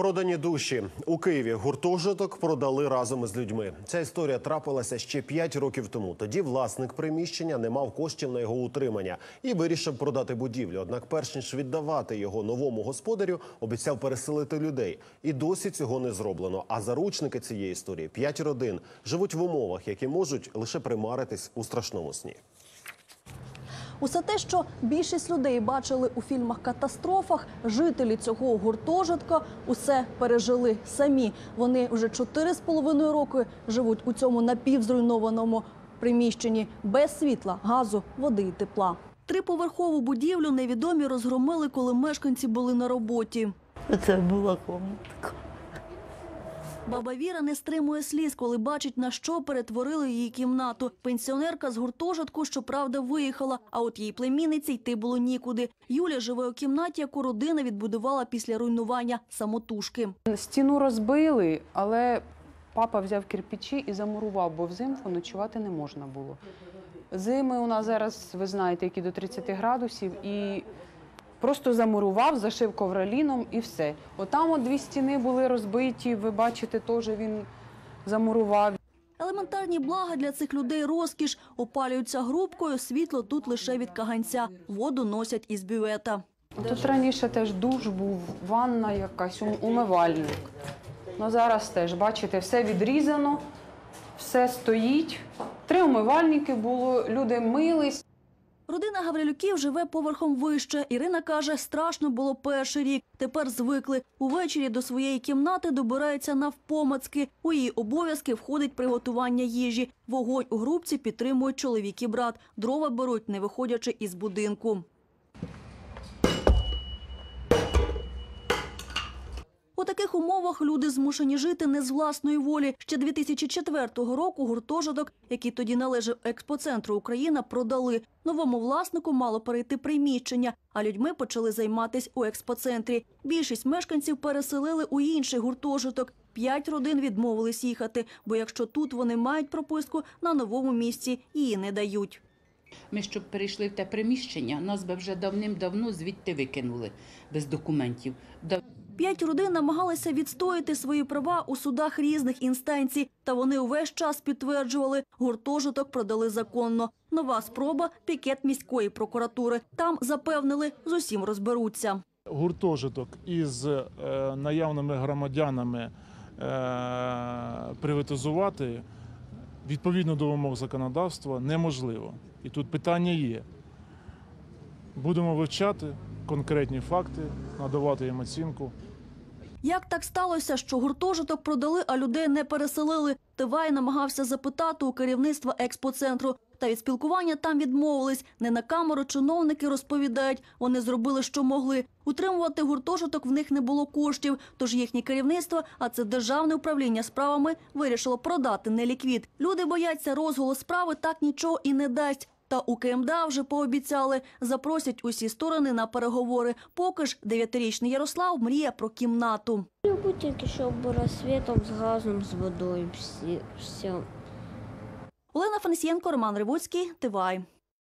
Продані душі у Києві гуртожиток продали разом із людьми. Ця історія трапилася ще 5 років тому. Тоді власник приміщення не мав коштів на його утримання і вирішив продати будівлю. Однак, перш ніж віддавати його новому господарю, обіцяв переселити людей. І досі цього не зроблено. А заручники цієї історії п'ять родин живуть в умовах, які можуть лише примаритись у страшному сні. Усе те, що більшість людей бачили у фільмах катастрофах, жителі цього гуртожитка усе пережили самі. Вони вже чотири з половиною роки живуть у цьому напівзруйнованому приміщенні без світла, газу, води і тепла. Триповерхову будівлю невідомі розгромили, коли мешканці були на роботі. Це була комнатка. Баба Віра не стримує сліз, коли бачить, на що перетворили її кімнату. Пенсіонерка з гуртожитку, щоправда, виїхала, а от її племінниці йти було нікуди. Юля живе у кімнаті, яку родина відбудувала після руйнування самотужки. Стіну розбили, але папа взяв кирпичі і замурував, бо взимку ночувати не можна було. Зими у нас зараз, ви знаєте, які до 30 градусів, і просто замурував, зашив ковроліном і все. Отам от дві стіни були розбиті, ви бачите, теж він замурував. Елементарні блага для цих людей розкіш. Опалюються грубкою, світло тут лише від каганця. Воду носять із бювета. Тут раніше теж душ був, ванна якась, ум- умивальник. Ну зараз теж, бачите, все відрізано, все стоїть. Три умивальники було, люди мились. Родина Гаврилюків живе поверхом вище. Ірина каже, страшно було перший рік. Тепер звикли. Увечері до своєї кімнати добираються навпомацки. У її обов'язки входить приготування їжі. Вогонь у грубці підтримують чоловік і брат. Дрова беруть, не виходячи із будинку. Таких умовах люди змушені жити не з власної волі. Ще 2004 року гуртожиток, який тоді належав експоцентру Україна, продали. Новому власнику мало перейти приміщення, а людьми почали займатися у експоцентрі. Більшість мешканців переселили у інший гуртожиток. П'ять родин відмовились їхати, бо якщо тут вони мають прописку, на новому місці її не дають. Ми, щоб перейшли в те приміщення, нас би вже давним-давно звідти викинули без документів. П'ять родин намагалися відстояти свої права у судах різних інстанцій, та вони увесь час підтверджували, гуртожиток продали законно. Нова спроба – пікет міської прокуратури. Там запевнили, з усім розберуться. гуртожиток із е, наявними громадянами е, приватизувати відповідно до вимог законодавства неможливо. І тут питання є. Будемо вивчати конкретні факти, надавати їм оцінку. Як так сталося, що гуртожиток продали, а людей не переселили? Тивай намагався запитати у керівництва експоцентру. Та від спілкування там відмовились. Не на камеру чиновники розповідають, вони зробили, що могли. Утримувати гуртожиток в них не було коштів, тож їхнє керівництво, а це державне управління справами, вирішило продати неліквід. Люди бояться розголос справи, так нічого і не дасть. Та у КМДА вже пообіцяли, запросять усі сторони на переговори. Поки ж дев'ятирічний Ярослав мріє про кімнату. Люблю тільки, щоб розсвітом з газом, з водою, всі, все. Олена Фанасієнко, Роман Ривуцький, Тивай.